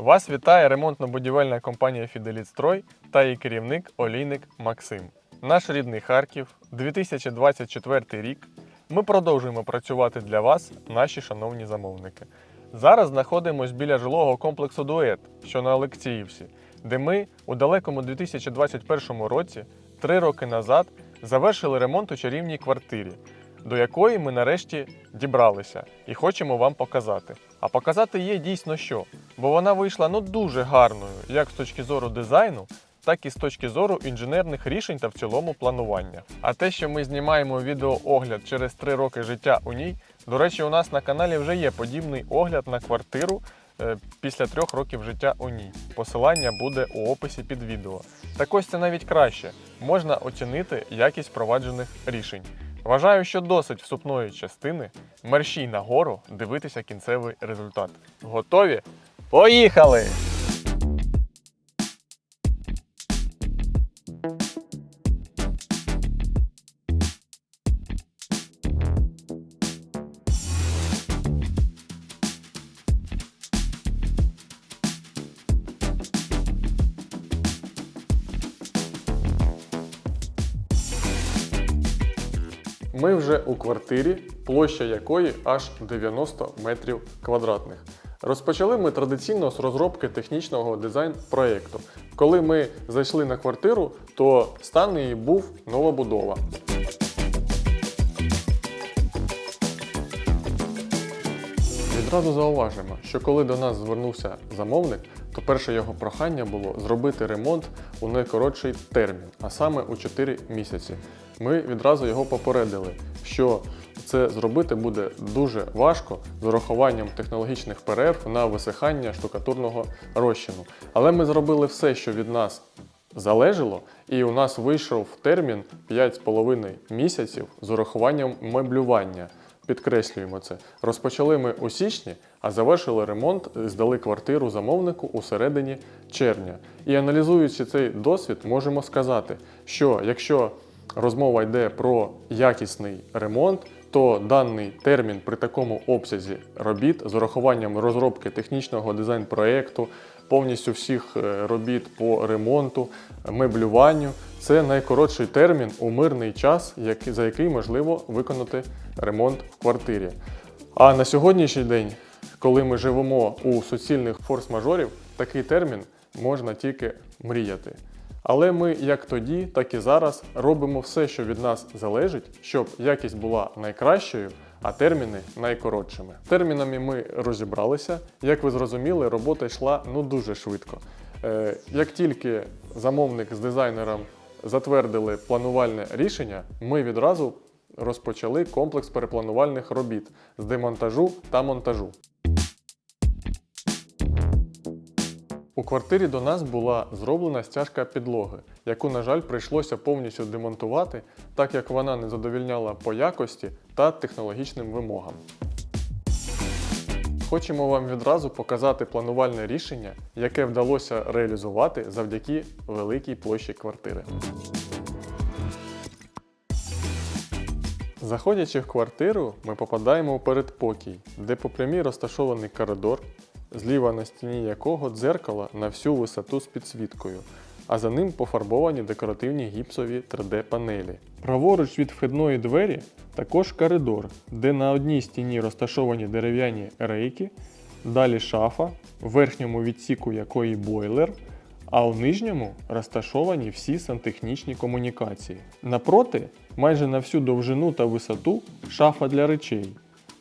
Вас вітає ремонтно-будівельна компанія Фіделітстрой та її керівник Олійник Максим. Наш рідний Харків, 2024 рік. Ми продовжуємо працювати для вас, наші шановні замовники. Зараз знаходимось біля жилого комплексу Дует, що на Олексіївсі, де ми у далекому 2021 році, три роки назад, завершили ремонт у чарівній квартирі, до якої ми нарешті дібралися і хочемо вам показати. А показати є дійсно що, бо вона вийшла ну дуже гарною, як з точки зору дизайну, так і з точки зору інженерних рішень та в цілому планування. А те, що ми знімаємо відеоогляд через 3 роки життя у ній, до речі, у нас на каналі вже є подібний огляд на квартиру е, після трьох років життя у ній. Посилання буде у описі під відео. Так ось це навіть краще. Можна оцінити якість проваджених рішень. Вважаю, що досить вступної частини мерщій нагору дивитися кінцевий результат. Готові? Поїхали! Ми вже у квартирі, площа якої аж 90 метрів квадратних. Розпочали ми традиційно з розробки технічного дизайн-проєкту. Коли ми зайшли на квартиру, то стан її був новобудова. Відразу зауважимо, що коли до нас звернувся замовник, то перше його прохання було зробити ремонт у найкоротший термін, а саме у 4 місяці. Ми відразу його попередили, що це зробити буде дуже важко з урахуванням технологічних перерв на висихання штукатурного розчину. Але ми зробили все, що від нас залежало, і у нас вийшов термін 5,5 місяців з урахуванням меблювання. Підкреслюємо це. Розпочали ми у січні, а завершили ремонт, здали квартиру замовнику у середині червня. І аналізуючи цей досвід, можемо сказати, що якщо розмова йде про якісний ремонт, то даний термін при такому обсязі робіт з урахуванням розробки технічного дизайн-проєкту, повністю всіх е, робіт по ремонту, меблюванню, це найкоротший термін у мирний час, за який можливо виконати ремонт в квартирі. А на сьогоднішній день, коли ми живемо у суцільних форс-мажорів, такий термін можна тільки мріяти. Але ми як тоді, так і зараз робимо все, що від нас залежить, щоб якість була найкращою, а терміни найкоротшими. Термінами ми розібралися. Як ви зрозуміли, робота йшла ну дуже швидко. Е, як тільки замовник з дизайнером затвердили планувальне рішення, ми відразу розпочали комплекс перепланувальних робіт з демонтажу та монтажу. У квартирі до нас була зроблена стяжка підлоги, яку, на жаль, прийшлося повністю демонтувати, так як вона не задовільняла по якості та технологічним вимогам. Хочемо вам відразу показати планувальне рішення, яке вдалося реалізувати завдяки великій площі квартири. Заходячи в квартиру, ми попадаємо у передпокій, де по прямій розташований коридор, зліва на стіні якого дзеркало на всю висоту з підсвіткою, а за ним пофарбовані декоративні гіпсові 3D-панелі. Праворуч від вхідної двері також коридор, де на одній стіні розташовані дерев'яні рейки, далі шафа, в верхньому відсіку якої бойлер, а у нижньому розташовані всі сантехнічні комунікації. Напроти, майже на всю довжину та висоту шафа для речей,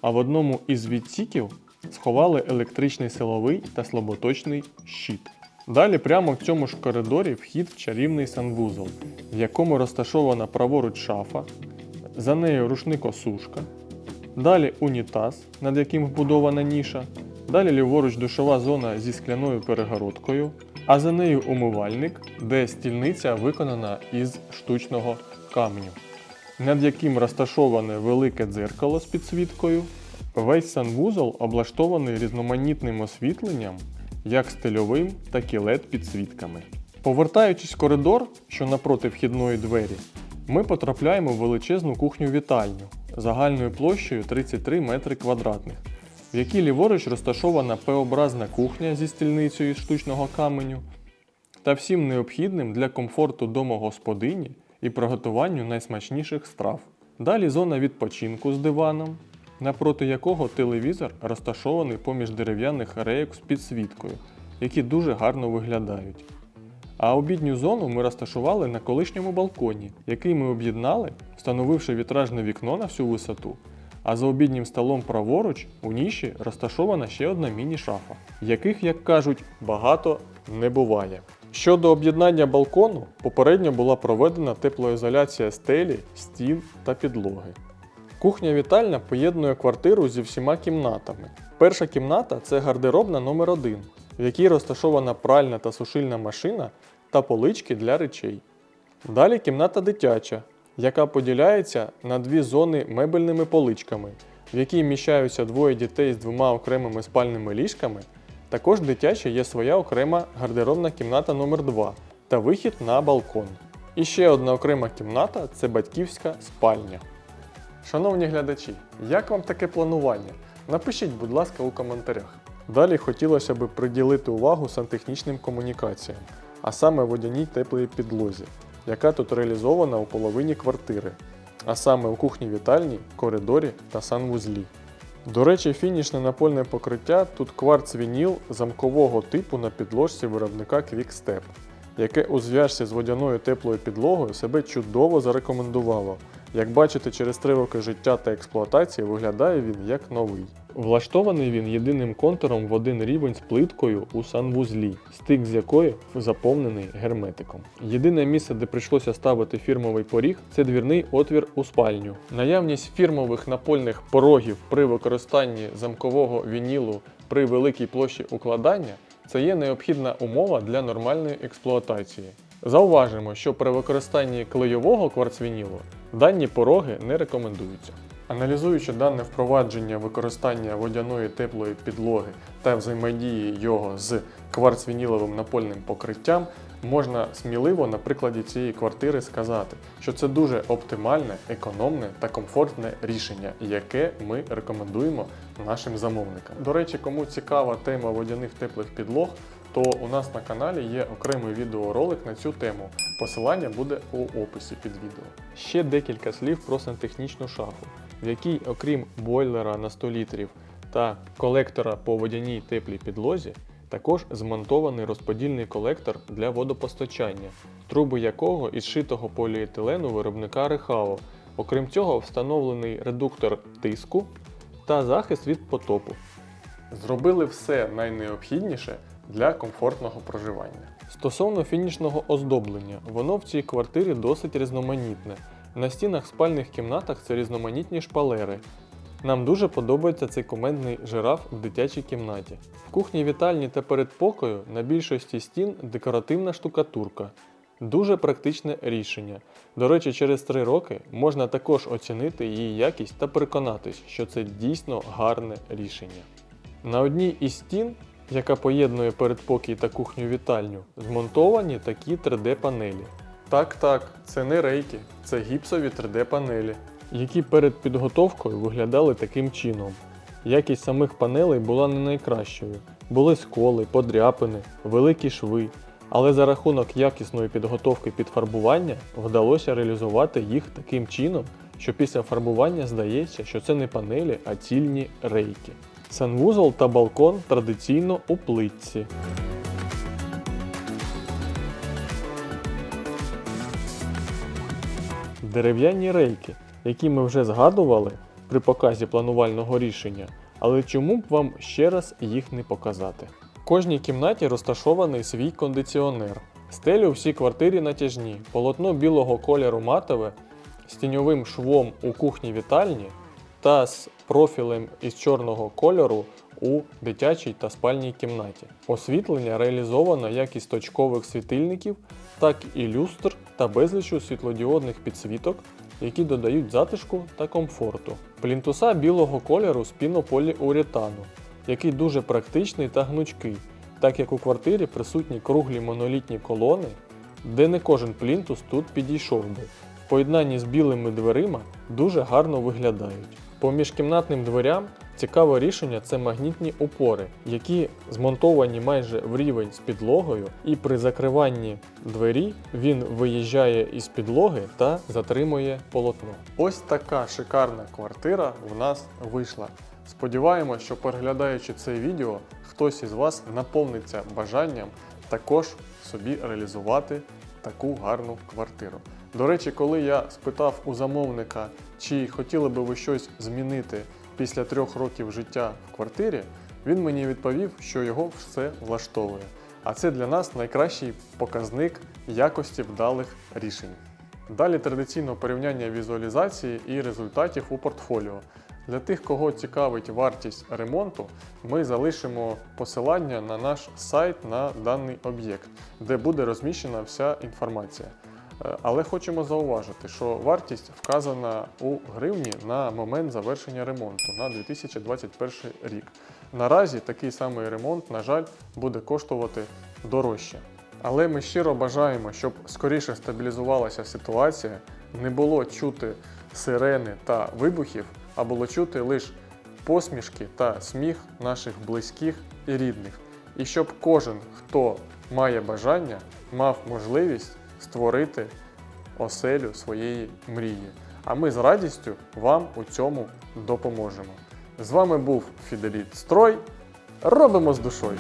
а в одному із відсіків сховали електричний силовий та слаботочний щит. Далі прямо в цьому ж коридорі вхід в чарівний санвузол, в якому розташована праворуч шафа, за нею рушник-осушка, далі унітаз, над яким вбудована ніша, далі ліворуч душова зона зі скляною перегородкою, а за нею умивальник, де стільниця виконана із штучного каменю, над яким розташоване велике дзеркало з підсвіткою. Весь санвузол облаштований різноманітним освітленням, як стильовим, так і led підсвітками. Повертаючись в коридор, що напроти вхідної двері, ми потрапляємо в величезну кухню-вітальню загальною площею 33 метри квадратних. в якій ліворуч розташована П-образна кухня зі стільницею із штучного каменю та всім необхідним для комфорту домогосподині і приготуванню найсмачніших страв. Далі зона відпочинку з диваном, напроти якого телевізор розташований поміж дерев'яних рейок з підсвіткою, які дуже гарно виглядають. А обідню зону ми розташували на колишньому балконі, який ми об'єднали, встановивши вітражне вікно на всю висоту. А за обіднім столом праворуч у ніші розташована ще одна міні-шафа, яких, як кажуть, багато не буває. Щодо об'єднання балкону, попередньо була проведена теплоізоляція стелі, стін та підлоги. Кухня-вітальня поєднує квартиру зі всіма кімнатами. Перша кімната це гардеробна номер 1 в якій розташована пральна та сушильна машина та полички для речей. Далі кімната дитяча, яка поділяється на дві зони мебельними поличками, в якій міщаються двоє дітей з двома окремими спальними ліжками. Також дитяча є своя окрема гардеробна кімната номер 2 та вихід на балкон. І ще одна окрема кімната це батьківська спальня. Шановні глядачі, як вам таке планування? Напишіть, будь ласка, у коментарях. Далі хотілося б приділити увагу сантехнічним комунікаціям, а саме водяній теплій підлозі, яка тут реалізована у половині квартири, а саме у кухні-вітальні, коридорі та санвузлі. До речі, фінішне напольне покриття тут кварц-вініл замкового типу на підложці виробника Quickstep, яке у зв'язці з водяною теплою підлогою себе чудово зарекомендувало. Як бачите, через три роки життя та експлуатації виглядає він як новий. Влаштований він єдиним контуром в один рівень з плиткою у санвузлі, стик з якої заповнений герметиком. Єдине місце, де прийшлося ставити фірмовий поріг, це двірний отвір у спальню. Наявність фірмових напольних порогів при використанні замкового вінілу при великій площі укладання це є необхідна умова для нормальної експлуатації. Зауважимо, що при використанні клейового кварцвінілу дані пороги не рекомендуються. Аналізуючи дане впровадження використання водяної теплої підлоги та взаємодії його з кварцвініловим напольним покриттям, можна сміливо на прикладі цієї квартири сказати, що це дуже оптимальне, економне та комфортне рішення, яке ми рекомендуємо нашим замовникам. До речі, кому цікава тема водяних теплих підлог, то у нас на каналі є окремий відеоролик на цю тему. Посилання буде у описі під відео. Ще декілька слів про сантехнічну шафу, в якій, окрім бойлера на 100 літрів та колектора по водяній теплій підлозі, також змонтований розподільний колектор для водопостачання, труби якого із шитого поліетилену виробника Рехао. Окрім цього, встановлений редуктор тиску та захист від потопу. Зробили все найнеобхідніше для комфортного проживання. Стосовно фінішного оздоблення, воно в цій квартирі досить різноманітне. На стінах спальних кімнатах це різноманітні шпалери. Нам дуже подобається цей комендний жираф в дитячій кімнаті. В кухні вітальні та передпокою на більшості стін декоративна штукатурка. Дуже практичне рішення. До речі, через 3 роки можна також оцінити її якість та переконатись, що це дійсно гарне рішення. На одній із стін, яка поєднує передпокій та кухню вітальню, змонтовані такі 3D-панелі. Так, так, це не рейки, це гіпсові 3D-панелі, які перед підготовкою виглядали таким чином. Якість самих панелей була не найкращою. Були сколи, подряпини, великі шви, але за рахунок якісної підготовки під фарбування вдалося реалізувати їх таким чином, що після фарбування здається, що це не панелі, а цільні рейки. Санвузол та балкон традиційно у плитці. Дерев'яні рейки, які ми вже згадували при показі планувального рішення, але чому б вам ще раз їх не показати? В кожній кімнаті розташований свій кондиціонер. Стелі у всій квартирі натяжні, полотно білого кольору матове з швом у кухні вітальні та з профілем із чорного кольору у дитячій та спальній кімнаті. Освітлення реалізовано як із точкових світильників, так і люстр та безлічу світлодіодних підсвіток, які додають затишку та комфорту. Плінтуса білого кольору з пінополіуретану, який дуже практичний та гнучкий, так як у квартирі присутні круглі монолітні колони, де не кожен плінтус тут підійшов би. В поєднанні з білими дверима дуже гарно виглядають. По міжкімнатним дверям цікаве рішення це магнітні опори, які змонтовані майже в рівень з підлогою, і при закриванні двері він виїжджає із підлоги та затримує полотно. Ось така шикарна квартира в нас вийшла. Сподіваємось, що переглядаючи це відео, хтось із вас наповниться бажанням також собі реалізувати таку гарну квартиру. До речі, коли я спитав у замовника, чи хотіли би ви щось змінити після трьох років життя в квартирі, він мені відповів, що його все влаштовує. А це для нас найкращий показник якості вдалих рішень. Далі традиційно порівняння візуалізації і результатів у портфоліо. Для тих, кого цікавить вартість ремонту, ми залишимо посилання на наш сайт на даний об'єкт, де буде розміщена вся інформація. Е, Але хочемо зауважити, що вартість вказана у гривні на момент завершення ремонту на 2021 рік. Наразі такий самий ремонт, на жаль, буде коштувати дорожче. Але ми щиро бажаємо, щоб скоріше стабілізувалася ситуація, не було чути сирени та вибухів, а було чути лише посмішки та сміх наших близьких і рідних. І щоб кожен, хто має бажання, мав можливість створити оселю своєї мрії. А ми з радістю вам у цьому допоможемо. З вами був Фіделіт Строй. Робимо з душою!